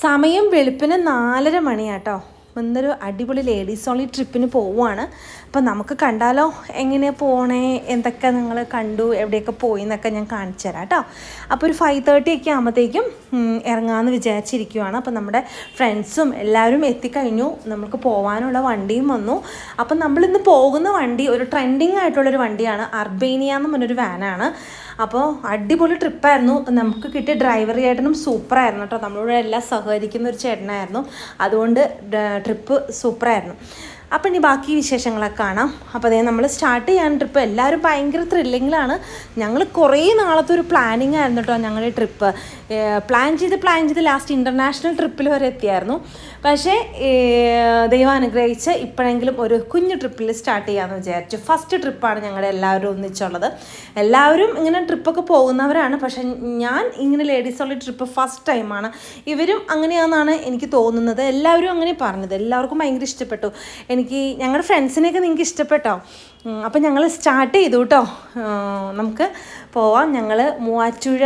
സമയം വെളുപ്പിന് നാലര മണിയാട്ടോ. ഇന്നൊരു അടിപൊളി ലേഡീസ് ഓൺലി ട്രിപ്പിന് പോവുകയാണ് അപ്പം നമുക്ക് കണ്ടാലോ എങ്ങനെയാണ് പോണേ എന്തൊക്കെ നിങ്ങൾ കണ്ടു എവിടെയൊക്കെ പോയി എന്നൊക്കെ ഞാൻ കാണിച്ചു തരാം കേട്ടോ അപ്പോൾ ഒരു ഫൈവ് തേർട്ടി ഒക്കെ ആകുമ്പോഴത്തേക്കും ഇറങ്ങാമെന്ന് വിചാരിച്ചിരിക്കുവാണ്. അപ്പം നമ്മുടെ ഫ്രണ്ട്സും എല്ലാവരും എത്തിക്കഴിഞ്ഞു. നമുക്ക് പോകാനുള്ള വണ്ടിയും വന്നു. അപ്പം നമ്മളിന്ന് പോകുന്ന വണ്ടി ഒരു ട്രെൻഡിങ് ആയിട്ടുള്ളൊരു വണ്ടിയാണ് അർബേനിയ എന്ന് പറഞ്ഞൊരു വാനാണ് അപ്പോൾ അടിപൊളി ട്രിപ്പായിരുന്നു. നമുക്ക് കിട്ടിയ ഡ്രൈവർ ചേട്ടനും സൂപ്പറായിരുന്നു കേട്ടോ. നമ്മളോട് എല്ലാം സഹകരിക്കുന്ന ഒരു ചേട്ടനായിരുന്നു. അതുകൊണ്ട് ട്രിപ്പ് സൂപ്പറായിരുന്നു. അപ്പം ഇനി ബാക്കി വിശേഷങ്ങളൊക്കെ കാണാം. അപ്പോൾ അതേ നമ്മൾ സ്റ്റാർട്ട് ചെയ്യാൻ ട്രിപ്പ് എല്ലാവരും ഭയങ്കര ത്രില്ലിങ്ങിലാണ് ഞങ്ങൾ കുറേ നാളത്തെ ഒരു പ്ലാനിങ് ആയിരുന്നു കേട്ടോ ഞങ്ങളുടെ ട്രിപ്പ് പ്ലാൻ ചെയ്ത് പ്ലാൻ ചെയ്ത് ലാസ്റ്റ് ഇന്റർനാഷണൽ ട്രിപ്പിൽ വരെ എത്തിയായിരുന്നു. പക്ഷേ ദൈവം അനുഗ്രഹിച്ച് ഇപ്പോഴെങ്കിലും ഒരു കുഞ്ഞു ട്രിപ്പിൽ സ്റ്റാർട്ട് ചെയ്യാമെന്ന് വിചാരിച്ചു. ഫസ്റ്റ് ട്രിപ്പാണ് ഞങ്ങളുടെ എല്ലാവരും ഒന്നിച്ചുള്ളത്. എല്ലാവരും ഇങ്ങനെ ട്രിപ്പൊക്കെ പോകുന്നവരാണ്. പക്ഷേ ഞാൻ ഇങ്ങനെ ലേഡീസുള്ള ട്രിപ്പ് ഫസ്റ്റ് ടൈമാണ് ഇവരും അങ്ങനെയാണെന്നാണ് എനിക്ക് തോന്നുന്നത്. എല്ലാവരും അങ്ങനെ പറഞ്ഞത്. എല്ലാവർക്കും ഭയങ്കര ഇഷ്ടപ്പെട്ടു. എനിക്ക് ഞങ്ങളുടെ ഫ്രണ്ട്സിനെയൊക്കെ നിങ്ങൾക്ക് ഇഷ്ടപ്പെട്ടോ? അപ്പം ഞങ്ങൾ സ്റ്റാർട്ട് ചെയ്തു കേട്ടോ നമുക്ക് പോവാം. ഞങ്ങൾ മൂവാറ്റുഴ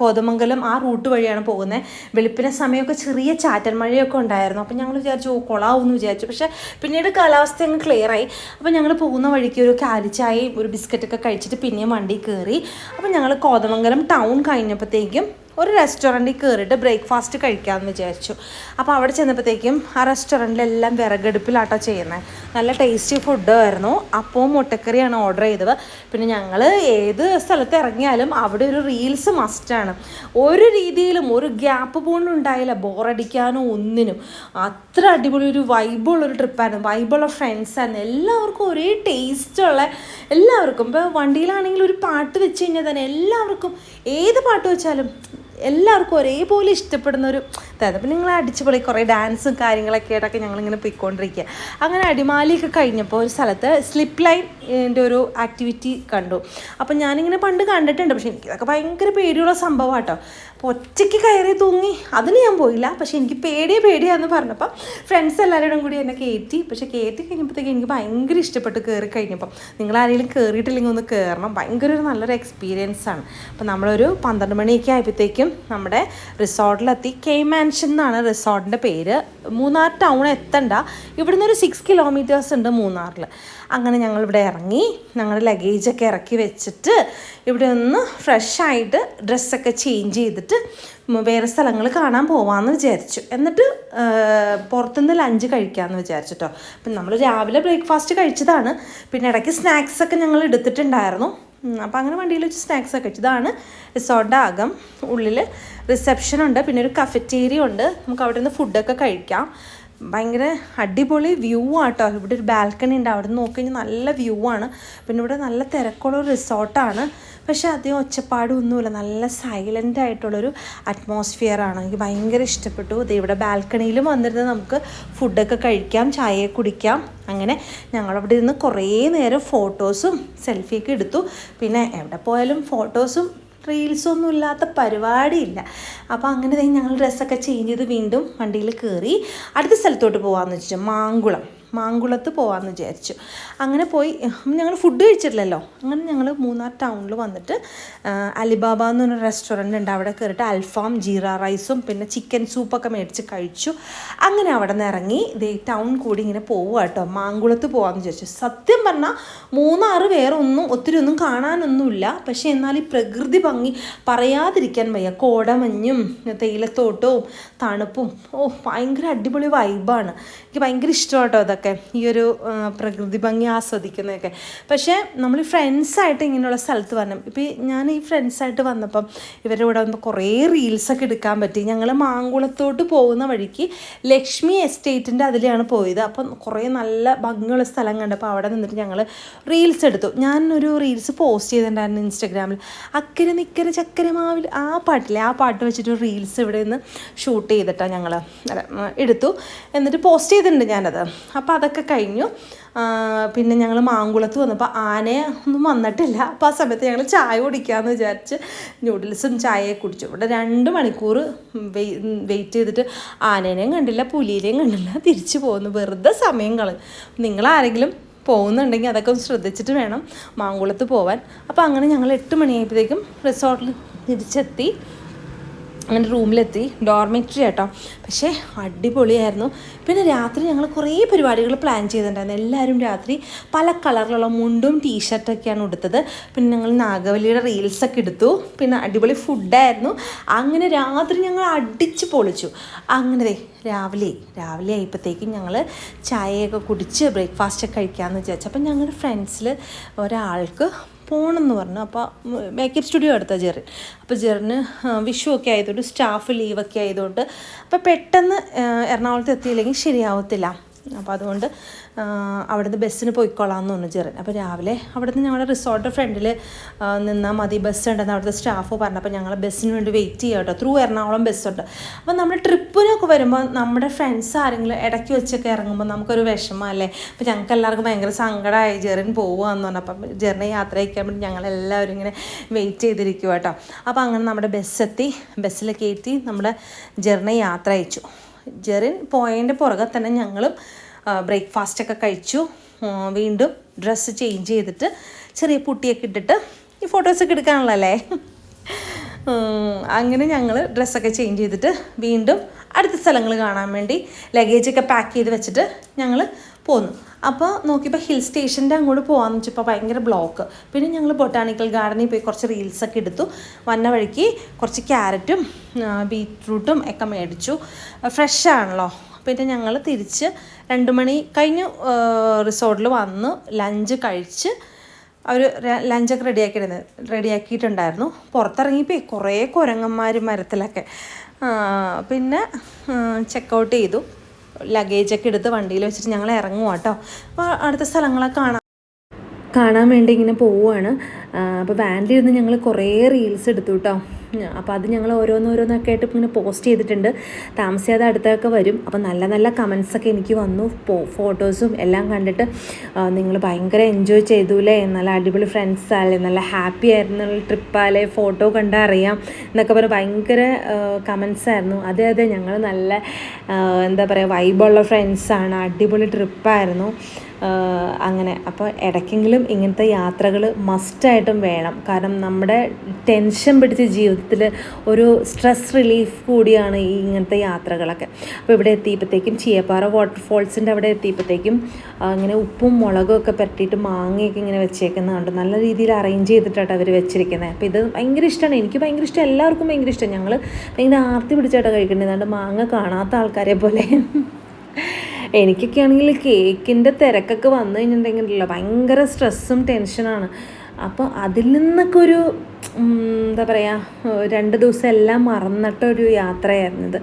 കോതമംഗലം ആ റൂട്ട് വഴിയാണ് പോകുന്നത് വെളുപ്പിനെ സമയമൊക്കെ ചെറിയ ചാറ്റൽ മഴയൊക്കെ ഉണ്ടായിരുന്നു. അപ്പം ഞങ്ങൾ വിചാരിച്ചു ഓ കൊളാവും എന്ന് വിചാരിച്ചു. പക്ഷേ പിന്നീട് കാലാവസ്ഥ അങ്ങ് ക്ലിയർ ആയി. അപ്പം ഞങ്ങൾ പോകുന്ന വഴിക്ക് ഒരു കാലിച്ചായയും ഒരു ബിസ്ക്കറ്റൊക്കെ കഴിച്ചിട്ട് പിന്നെയും വണ്ടി കയറി അപ്പം ഞങ്ങൾ കോതമംഗലം ടൗൺ കഴിഞ്ഞപ്പോഴത്തേക്കും ഒരു റെസ്റ്റോറന്റിൽ കയറിയിട്ട് ബ്രേക്ക്ഫാസ്റ്റ് കഴിക്കാമെന്ന് വിചാരിച്ചു. അപ്പോൾ അവിടെ ചെന്നപ്പോഴത്തേക്കും ആ റെസ്റ്റോറന്റിലെല്ലാം വിറകടുപ്പിലാട്ടോ ചെയ്യുന്നത് നല്ല ടേസ്റ്റി ഫുഡായിരുന്നു അപ്പവും മുട്ടക്കറിയാണ് ഓർഡർ ചെയ്തത്. പിന്നെ ഞങ്ങൾ ഏത് സ്ഥലത്ത് ഇറങ്ങിയാലും അവിടെ ഒരു റീൽസ് മസ്റ്റാണ് ഒരു രീതിയിലും ഒരു ഗ്യാപ്പ് പോലും ഉണ്ടായില്ല. ബോറടിക്കാനോ ഒന്നിനും. അത്ര അടിപൊളി ഒരു വൈബുള്ളൊരു ട്രിപ്പായിരുന്നു വൈബുള്ള ഫ്രണ്ട്സായിരുന്നു എല്ലാവർക്കും ഒരേ ടേസ്റ്റുള്ള എല്ലാവർക്കും. ഇപ്പോൾ വണ്ടിയിലാണെങ്കിൽ ഒരു പാട്ട് വെച്ച് കഴിഞ്ഞാൽ തന്നെ എല്ലാവർക്കും ഏത് പാട്ട് വെച്ചാലും എല്ലാവർക്കും ഒരേപോലെ ഇഷ്ടപ്പെടുന്ന ഒരു ഇതായിരുന്നു അപ്പം നിങ്ങൾ അടിച്ചുപൊളി കുറേ ഡാൻസും കാര്യങ്ങളൊക്കെ ആയിട്ടൊക്കെ ഞങ്ങളിങ്ങനെ പോയിക്കൊണ്ടിരിക്കുക അങ്ങനെ അടിമാലിയൊക്കെ കഴിഞ്ഞപ്പോൾ ഒരു സ്ഥലത്ത് സ്ലിപ്പ് ലൈന്റെ ഒരു ആക്ടിവിറ്റി കണ്ടു. അപ്പം ഞാനിങ്ങനെ പണ്ട് കണ്ടിട്ടുണ്ട്. പക്ഷേ എനിക്കതൊക്കെ ഭയങ്കര പേടിയുള്ള സംഭവം കേട്ടോ അപ്പോൾ ഒറ്റയ്ക്ക് കയറി തൂങ്ങി അതിന് ഞാൻ പോയില്ല. പക്ഷേ എനിക്ക് പേടിയെ പേടിയാന്ന് പറഞ്ഞപ്പോൾ ഫ്രണ്ട്സ് എല്ലാവരോടും കൂടി എന്നെ കയറ്റി പക്ഷേ കയറ്റി കഴിഞ്ഞപ്പോഴത്തേക്ക് എനിക്ക് ഭയങ്കര ഇഷ്ടപ്പെട്ട് കയറി കഴിഞ്ഞപ്പം. നിങ്ങൾ ആരെങ്കിലും കയറിയിട്ടില്ലെങ്കിൽ ഒന്ന് കയറണം ഭയങ്കര ഒരു നല്ലൊരു എക്സ്പീരിയൻസ് ആണ്. അപ്പം നമ്മളൊരു പന്ത്രണ്ട് മണിയൊക്കെ ആയപ്പോഴത്തേക്കും നമ്മുടെ റിസോർട്ടിലെത്തി കെ മാൻഷൻ എന്നാണ് റിസോർട്ടിന്റെ പേര്. മൂന്നാർ ടൗൺ എത്തണ്ട. ഇവിടുന്ന് ഒരു സിക്സ് കിലോമീറ്റേഴ്സ് ഉണ്ട് മൂന്നാറിൽ അങ്ങനെ ഞങ്ങൾ ഇവിടെ ഇറങ്ങി ഞങ്ങളുടെ ലഗേജൊക്കെ ഇറക്കി വെച്ചിട്ട് ഇവിടെ ഒന്ന് ഫ്രഷായിട്ട് ഡ്രസ്സൊക്കെ ചേഞ്ച് ചെയ്തിട്ട് വേറെ സ്ഥലങ്ങൾ കാണാൻ പോവാമെന്ന് വിചാരിച്ചു. എന്നിട്ട് പുറത്തുനിന്ന് ലഞ്ച് കഴിക്കാമെന്ന് വിചാരിച്ചു കേട്ടോ അപ്പം നമ്മൾ രാവിലെ ബ്രേക്ക്ഫാസ്റ്റ് കഴിച്ചതാണ്. പിന്നെ ഇടയ്ക്ക് സ്നാക്സൊക്കെ ഞങ്ങൾ എടുത്തിട്ടുണ്ടായിരുന്നു. അപ്പം അങ്ങനെ വണ്ടിയിൽ വെച്ച് സ്നാക്സ് ഒക്കെ കഴിച്ചു ഇതാണ് റിസോർട്ട് അകം ഉള്ളിൽ റിസപ്ഷൻ ഉണ്ട് പിന്നെ ഒരു കഫറ്റേരിയ ഉണ്ട്. നമുക്ക് അവിടെ നിന്ന് ഫുഡൊക്കെ കഴിക്കാം. ഭയങ്കര അടിപൊളി വ്യൂ ആട്ടോ. ഇവിടെ ഒരു ബാൽക്കണി ഉണ്ട്. അവിടെ നിന്ന് നോക്കി കഴിഞ്ഞാൽ നല്ല വ്യൂ ആണ്. പിന്നെ ഇവിടെ നല്ല തിരക്കുള്ള റിസോർട്ടാണ് പക്ഷേ അധികം ഒച്ചപ്പാടൊന്നുമില്ല നല്ല സൈലന്റ് ആയിട്ടുള്ളൊരു അറ്റ്മോസ്ഫിയർ ആണ്. എനിക്ക് ഭയങ്കര ഇഷ്ടപ്പെട്ടു. ഇത് ഇവിടെ ബാൽക്കണിയിലും വന്നിരുന്ന് നമുക്ക് ഫുഡൊക്കെ കഴിക്കാം ചായ കുടിക്കാം. അങ്ങനെ ഞങ്ങളവിടെ ഇരുന്ന് കുറേ നേരം ഫോട്ടോസും സെൽഫിയൊക്കെ എടുത്തു. പിന്നെ എവിടെ പോയാലും ഫോട്ടോസും റീൽസൊന്നും ഇല്ലാത്ത പരിപാടിയില്ല അപ്പോൾ അങ്ങനെ ഞങ്ങൾ ഡ്രസ്സൊക്കെ ചേഞ്ച് ചെയ്ത് വീണ്ടും വണ്ടിയിൽ കയറി അടുത്ത സ്ഥലത്തോട്ട് പോകാമെന്ന് വെച്ചിട്ട് മാങ്കുളം. മാങ്കുളത്ത് പോകാമെന്ന് വിചാരിച്ചു. അങ്ങനെ പോയി ഞങ്ങൾ ഫുഡ് കഴിച്ചിട്ടില്ലല്ലോ. അങ്ങനെ ഞങ്ങൾ മൂന്നാർ ടൗണിൽ വന്നിട്ട് അലിബാബ എന്ന് പറഞ്ഞ റെസ്റ്റോറന്റ് ഉണ്ട്. അവിടെ കയറിയിട്ട് അൽഫാം ജീറ റൈസും പിന്നെ ചിക്കൻ സൂപ്പൊക്കെ മേടിച്ച് കഴിച്ചു. അങ്ങനെ അവിടെ നിന്ന് ഇറങ്ങി. ദേ ടൗൺ കൂടി ഇങ്ങനെ പോവുക കേട്ടോ. മാങ്കുളത്ത് പോകാമെന്ന് വിചാരിച്ചു. സത്യം പറഞ്ഞാൽ മൂന്നാറ് വേറെ ഒന്നും ഒത്തിരി ഒന്നും കാണാനൊന്നുമില്ല. പക്ഷേ എന്നാൽ ഈ പ്രകൃതി ഭംഗി പറയാതിരിക്കാൻ വയ്യ. കോടമഞ്ഞും തേയിലത്തോട്ടവും തണുപ്പും ഓ ഭയങ്കര അടിപൊളി വൈബാണ് എനിക്ക് ഭയങ്കര ഇഷ്ടമാട്ടോ കേട്ടോ അതൊക്കെ ഈ ഒരു പ്രകൃതി ഭംഗി ആസ്വദിക്കുന്നതൊക്കെ. പക്ഷേ നമ്മൾ ഫ്രണ്ട്സായിട്ട് ഇങ്ങനെയുള്ള സ്ഥലത്ത് വരണം. ഇപ്പോൾ ഞാൻ ഈ ഫ്രണ്ട്സായിട്ട് വന്നപ്പം ഇവരുടെ കൂടെ വന്നപ്പോൾ കുറേ റീൽസൊക്കെ എടുക്കാൻ പറ്റി. ഞങ്ങൾ മാങ്കുളത്തോട്ട് പോകുന്ന വഴിക്ക് ലക്ഷ്മി എസ്റ്റേറ്റിന്റെ അതിലെയാണ് പോയത്. അപ്പം കുറേ നല്ല ഭംഗിയുള്ള സ്ഥലം കണ്ടപ്പോൾ അവിടെ നിന്നിട്ട് ഞങ്ങൾ റീൽസ് എടുത്തു. ഞാൻ ഒരു റീൽസ് പോസ്റ്റ് ചെയ്തിട്ടുണ്ടായിരുന്നു ഇൻസ്റ്റാഗ്രാമിൽ. അക്കരെ നിക്കരെ ചക്കരമാവിൽ ആ പാട്ടില്ലേ ആ പാട്ട് വെച്ചിട്ട് റീൽസ് ഇവിടെ നിന്ന് ഷൂട്ട് ചെയ്തിട്ടാണ് ഞങ്ങൾ എടുത്തു. എന്നിട്ട് പോസ്റ്റ് ചെയ്തിട്ടുണ്ട് ഞാനത്. അപ്പോൾ അതൊക്കെ കഴിഞ്ഞു. പിന്നെ ഞങ്ങൾ മാങ്കുളത്ത് വന്നപ്പോൾ ആനയെ ഒന്നും വന്നിട്ടില്ല. അപ്പോൾ ആ സമയത്ത് ഞങ്ങൾ ചായ കുടിക്കാമെന്ന് വിചാരിച്ച് ന്യൂഡിൽസും ചായയൊക്കെ കുടിച്ചു. ഇവിടെ രണ്ട് മണിക്കൂർ വെയിറ്റ് ചെയ്തിട്ട് ആനേനെയും കണ്ടില്ല പുലിയിനെയും കണ്ടില്ല. തിരിച്ചു പോകുന്നു. വെറുതെ സമയം കളയും നിങ്ങളാരെങ്കിലും പോകുന്നുണ്ടെങ്കിൽ അതൊക്കെ ഒന്ന് ശ്രദ്ധിച്ചിട്ട് വേണം മാങ്കുളത്ത് പോവാൻ. അപ്പോൾ അങ്ങനെ ഞങ്ങൾ എട്ട് മണിയായപ്പോഴത്തേക്കും റിസോർട്ടിൽ തിരിച്ചെത്തി. അങ്ങനെ റൂമിലെത്തി. ഡോർമെറ്ററി കേട്ടോ പക്ഷേ അടിപൊളിയായിരുന്നു. പിന്നെ രാത്രി ഞങ്ങൾ കുറേ പരിപാടികൾ പ്ലാൻ ചെയ്തിട്ടുണ്ടായിരുന്നു. എല്ലാവരും രാത്രി പല കളറിലുള്ള മുണ്ടും ടീഷർട്ടൊക്കെയാണ് ഉടുത്തത്. പിന്നെ ഞങ്ങൾ നാഗവല്ലിയുടെ റീൽസൊക്കെ എടുത്തു. പിന്നെ അടിപൊളി ഫുഡായിരുന്നു അങ്ങനെ രാത്രി ഞങ്ങൾ അടിച്ച് പൊളിച്ചു. അങ്ങനെ രാവിലെ രാവിലെ ആയപ്പോഴത്തേക്കും ഞങ്ങൾ ചായയൊക്കെ കുടിച്ച് ബ്രേക്ക്ഫാസ്റ്റൊക്കെ കഴിക്കാമെന്ന് വിചാരിച്ചു. അപ്പം ഞങ്ങളുടെ ഫ്രണ്ട്സിൽ ഒരാൾക്ക് പോകണമെന്ന് പറഞ്ഞു. അപ്പോൾ മേക്കപ്പ് സ്റ്റുഡിയോ എടുത്ത ജെറിൻ. അപ്പോൾ ജെറിന് വിഷു ഒക്കെ ആയതുകൊണ്ട് സ്റ്റാഫ് ലീവൊക്കെ ആയതുകൊണ്ട് അപ്പോൾ പെട്ടെന്ന് എറണാകുളത്ത് എത്തിയില്ലെങ്കിൽ ശരിയാവത്തില്ല. അപ്പോൾ അതുകൊണ്ട് അവിടെ അവിടുന്ന് ബസ്സിന് പോയിക്കോളാം എന്ന് പറഞ്ഞു ജെറിൻ. അപ്പോൾ രാവിലെ അവിടുന്ന് ഞങ്ങളുടെ റിസോർട്ട് ഫ്രണ്ടിൽ നിന്നാൽ മതി ബസ് ഉണ്ടെന്ന് അവിടുത്തെ സ്റ്റാഫ് പറഞ്ഞു. അപ്പോൾ ഞങ്ങൾ ബസ്സിന് വേണ്ടി വെയിറ്റ് ചെയ്യാം കേട്ടോ. ത്രൂ എറണാകുളം ബസ്സുണ്ട് അപ്പോൾ നമ്മൾ ട്രിപ്പിനൊക്കെ വരുമ്പോൾ നമ്മുടെ ഫ്രണ്ട്സ് ആരെങ്കിലും ഇടയ്ക്ക് വെച്ചൊക്കെ ഇറങ്ങുമ്പോൾ നമുക്കൊരു വിഷമമല്ലേ അപ്പോൾ ഞങ്ങൾക്ക് എല്ലാവർക്കും ഭയങ്കര സങ്കടമായി ജെറിൻ പോവുകയെന്ന് പറഞ്ഞു. അപ്പം ജെറിനെ യാത്ര അയക്കാൻ വേണ്ടി ഞങ്ങളെല്ലാവരും ഇങ്ങനെ വെയിറ്റ് ചെയ്തിരിക്കുക കേട്ടോ. അപ്പോൾ അങ്ങനെ നമ്മുടെ ബസ്സെത്തി ബസ്സിൽ കയറ്റി നമ്മുടെ ജെറിനെ യാത്ര അയച്ചു. ജെറിൻ പോയതിന്റെ പുറകെ തന്നെ ഞങ്ങളും ബ്രേക്ക്ഫാസ്റ്റൊക്കെ കഴിച്ചു. വീണ്ടും ഡ്രസ്സ് ചേഞ്ച് ചെയ്തിട്ട് ചെറിയ പുട്ടിയൊക്കെ ഇട്ടിട്ട് ഈ ഫോട്ടോസൊക്കെ എടുക്കാനുള്ളല്ലേ അങ്ങനെ ഞങ്ങൾ ഡ്രസ്സൊക്കെ ചേഞ്ച് ചെയ്തിട്ട് വീണ്ടും അടുത്ത സ്ഥലങ്ങൾ കാണാൻ വേണ്ടി ലഗേജൊക്കെ പാക്ക് ചെയ്ത് വെച്ചിട്ട് ഞങ്ങൾ പോന്നു. അപ്പോൾ നോക്കിയപ്പോൾ ഹിൽ സ്റ്റേഷന്റെ അങ്ങോട്ട് പോകാമെന്ന് വെച്ചപ്പോൾ ഭയങ്കര ബ്ലോക്ക് പിന്നെ ഞങ്ങൾ ബൊട്ടാണിക്കൽ ഗാർഡനിൽ പോയി കുറച്ച് റീൽസൊക്കെ എടുത്തു. വന്ന വഴിക്ക് കുറച്ച് ക്യാരറ്റും ബീറ്റ്റൂട്ടും ഒക്കെ മേടിച്ചു. ഫ്രഷ് ആണല്ലോ. പിന്നെ ഞങ്ങൾ തിരിച്ച് രണ്ട് മണി കഴിഞ്ഞ് റിസോർട്ടിൽ വന്ന് ലഞ്ച് കഴിച്ച് അവർ ലഞ്ചൊക്കെ റെഡിയാക്കിയിരുന്നു റെഡിയാക്കിയിട്ടുണ്ടായിരുന്നു പുറത്തിറങ്ങിപ്പോയി കുറേ കുരങ്ങന്മാർ മരത്തിലൊക്കെ. പിന്നെ ചെക്കൗട്ട് ചെയ്തു. ലഗേജൊക്കെ എടുത്ത് വണ്ടിയിൽ വെച്ചിട്ട് ഞങ്ങൾ ഇറങ്ങുക കേട്ടോ. അപ്പോൾ അടുത്ത സ്ഥലങ്ങളെ കാണാം. കാണാൻ വേണ്ടി ഇങ്ങനെ പോവുകയാണ് അപ്പോൾ വാനിലിരുന്ന് ഞങ്ങൾ കുറേ റീൽസ് എടുത്തു കേട്ടോ. അപ്പോൾ അത് ഞങ്ങൾ ഓരോന്നോരോന്നൊക്കെ ആയിട്ട് ഇങ്ങനെ പോസ്റ്റ് ചെയ്തിട്ടുണ്ട്. താമസിയാതെ അടുത്തൊക്കെ വരും. അപ്പോൾ നല്ല നല്ല കമൻസൊക്കെ എനിക്ക് വന്നു. ഫോട്ടോസും എല്ലാം കണ്ടിട്ട് നിങ്ങൾ ഭയങ്കര എൻജോയ് ചെയ്തൂലേ? നല്ല അടിപൊളി ഫ്രണ്ട്സ് ആല്ലേ? നല്ല ഹാപ്പി ആയിരുന്നു. ട്രിപ്പാലേ ഫോട്ടോ കണ്ടാൽ അറിയാം എന്നൊക്കെ പറഞ്ഞ് ഭയങ്കര കമൻസ് ആയിരുന്നു. അതെ അതെ ഞങ്ങൾ നല്ല എന്താ പറയുക വൈബുള്ള ഫ്രണ്ട്സാണ് അടിപൊളി ട്രിപ്പായിരുന്നു അങ്ങനെ. അപ്പോൾ ഇടയ്ക്കെങ്കിലും ഇങ്ങനത്തെ യാത്രകൾ മസ്റ്റായിട്ടും വേണം. കാരണം നമ്മുടെ ടെൻഷൻ പിടിച്ച ജീവിതത്തിൽ ഒരു സ്ട്രെസ് റിലീഫ് കൂടിയാണ് ഈ ഇങ്ങനത്തെ യാത്രകളൊക്കെ. അപ്പോൾ ഇവിടെ എത്തിയപ്പോഴത്തേക്കും ചീയപ്പാറ വാട്ടർഫോൾസിന്റെ അവിടെ എത്തിയപ്പോഴത്തേക്കും അങ്ങനെ ഉപ്പും മുളകും ഒക്കെ പരട്ടിയിട്ട് മാങ്ങയൊക്കെ ഇങ്ങനെ വെച്ചേക്കുന്നതുകൊണ്ട് നല്ല രീതിയിൽ അറേഞ്ച് ചെയ്തിട്ടാണ് അവർ വെച്ചിരിക്കുന്നത് അപ്പോൾ ഇത് ഭയങ്കര ഇഷ്ടമാണ് എനിക്ക് ഭയങ്കര ഇഷ്ടം. എല്ലാവർക്കും ഭയങ്കര ഇഷ്ടം. ഞങ്ങൾ ഭയങ്കര ആർത്തി പിടിച്ചായിട്ടാണ് അതുകൊണ്ട് മാങ്ങ കാണാത്ത ആൾക്കാരെ പോലെ. എനിക്കൊക്കെ ആണെങ്കിൽ കേക്കിന്റെ തിരക്കൊക്കെ വന്നു കഴിഞ്ഞിട്ടുണ്ടെങ്കിലല്ലോ ഭയങ്കര സ്ട്രെസ്സും ടെൻഷനാണ് അപ്പോൾ അതിൽ നിന്നൊക്കെ ഒരു എന്താ പറയുക രണ്ട് ദിവസം എല്ലാം മറന്നിട്ടൊരു യാത്രയായിരുന്നു ഇത്.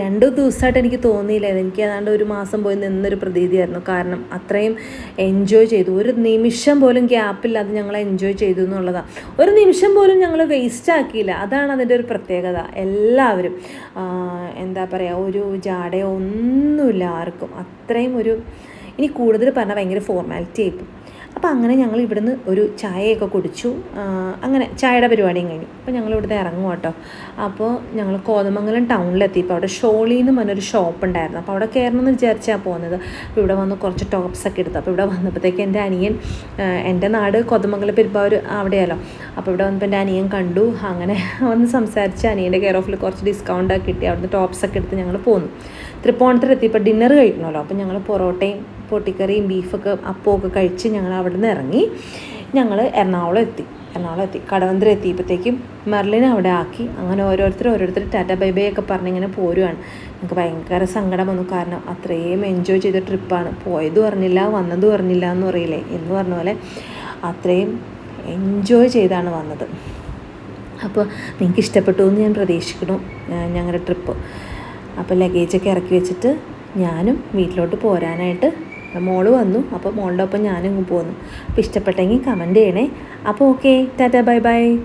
രണ്ട് ദിവസമായിട്ട് എനിക്ക് തോന്നിയില്ല എനിക്ക് ഏതാണ്ട് ഒരു മാസം പോയി നിന്നൊരു പ്രതീതിയായിരുന്നു. കാരണം അത്രയും എൻജോയ് ചെയ്തു. ഒരു നിമിഷം പോലും ഗ്യാപ്പില്ലാതെ ഞങ്ങൾ എൻജോയ് ചെയ്തു എന്നുള്ളതാണ് ഒരു നിമിഷം പോലും ഞങ്ങൾ വേസ്റ്റ് ആക്കിയില്ല. അതാണ് അതിന്റെ ഒരു പ്രത്യേകത. എല്ലാവരും എന്താ പറയുക ഒരു ജാടയോ ഒന്നുമില്ല ആർക്കും. അത്രയും ഒരു ഇനി കൂടുതൽ പറഞ്ഞാൽ ഭയങ്കര ഫോർമാലിറ്റി ആയിപ്പോയി അപ്പോൾ അങ്ങനെ ഞങ്ങൾ ഇവിടുന്ന് ഒരു ചായയൊക്കെ കുടിച്ചു. അങ്ങനെ ചായയുടെ പരിപാടിയും കഴിഞ്ഞു. അപ്പോൾ ഞങ്ങൾ ഇവിടുന്ന് ഇറങ്ങും കേട്ടോ. അപ്പോൾ ഞങ്ങൾ കോതമംഗലം ടൗണിലെത്തിയപ്പോൾ അവിടെ ഷോളി എന്ന് പറഞ്ഞൊരു ഷോപ്പ് ഉണ്ടായിരുന്നു അപ്പോൾ അവിടെ കയറണമെന്ന് വിചാരിച്ചാണ് പോകുന്നത് അപ്പോൾ ഇവിടെ വന്ന് കുറച്ച് ടോപ്സൊക്കെ എടുത്തു. അപ്പോൾ ഇവിടെ വന്നപ്പോഴത്തേക്ക് എന്റെ അനിയൻ എന്റെ നാട് കോതമംഗലം പെരുമ്പാവൂർ അവിടെയല്ലോ അപ്പോൾ ഇവിടെ വന്നപ്പോൾ എന്റെ അനിയൻ കണ്ടു. അങ്ങനെ വന്ന് സംസാരിച്ച് അനിയന്റെ കെയർ ഓഫിൽ കുറച്ച് ഡിസ്കൗണ്ട് ഒക്കെ കിട്ടി. അവിടുന്ന് ടോപ്സൊക്കെ എടുത്ത് ഞങ്ങൾ പോന്നു. തൃപ്പൂണിത്തറ എത്തിയപ്പോൾ ഡിന്നർ കഴിക്കണമല്ലോ. അപ്പോൾ ഞങ്ങൾ പൊറോട്ടയും പൊട്ടിക്കറിയും ബീഫൊക്കെ അപ്പമൊക്കെ കഴിച്ച് ഞങ്ങൾ അവിടെ നിന്ന് ഇറങ്ങി. ഞങ്ങൾ എറണാകുളം എത്തി. എറണാകുളം എത്തി. കടവന്തര എത്തിയപ്പോഴത്തേക്കും മെർലിനെ അവിടെ ആക്കി. അങ്ങനെ ഓരോരുത്തർ ഓരോരുത്തർ ടാറ്റ ബൈ ബൈ ഒക്കെ പറഞ്ഞ് ഇങ്ങനെ പോരുവാണ്. ഞങ്ങൾക്ക് ഭയങ്കര സങ്കടം വന്നു. കാരണം അത്രയും എൻജോയ് ചെയ്ത ട്രിപ്പാണ് പോയതും അറിഞ്ഞില്ല വന്നതും അറിഞ്ഞില്ല എന്ന് പറയില്ലേ? എന്ന് പറഞ്ഞ പോലെ അത്രയും എൻജോയ് ചെയ്താണ് വന്നത്. അപ്പോൾ നിങ്ങൾക്ക് ഇഷ്ടപ്പെട്ടു എന്ന് ഞാൻ പ്രതീക്ഷിക്കുന്നു ഞങ്ങളുടെ ട്രിപ്പ് അപ്പോൾ ലഗേജൊക്കെ ഇറക്കി വെച്ചിട്ട് ഞാനും വീട്ടിലോട്ട് പോരാനായിട്ട് മോൾ വന്നു. അപ്പോൾ മോളുടെ ഒപ്പം ഞാനും പോന്നു. അപ്പോൾ ഇഷ്ടപ്പെട്ടെങ്കിൽ കമന്റ് ചെയ്യണേ. അപ്പോൾ ഓക്കെ ടാറ്റ ബൈ ബൈ